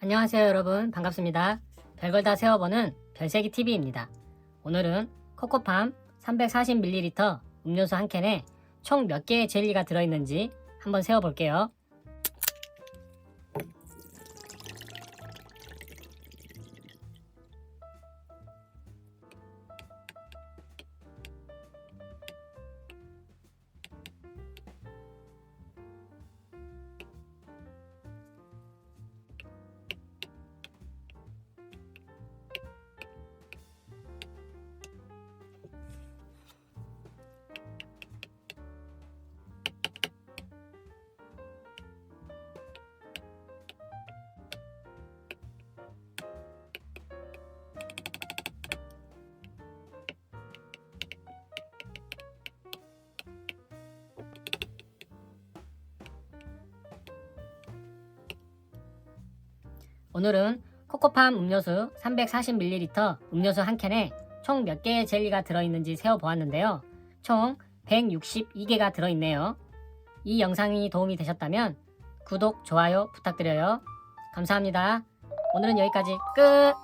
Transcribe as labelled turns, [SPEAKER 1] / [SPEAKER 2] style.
[SPEAKER 1] 안녕하세요 여러분 반갑습니다. 별걸 다 세워보는 별세기 TV입니다. 오늘은 코코팜 340ml 음료수 한 캔에 총 몇 개의 젤리가 들어있는지 한번 세워볼게요. 오늘은 코코팜 음료수 340ml 음료수 한 캔에 총 몇 개의 젤리가 들어있는지 세어보았는데요. 총 162개가 들어있네요. 이 영상이 도움이 되셨다면 구독, 좋아요 부탁드려요. 감사합니다. 오늘은 여기까지 끝!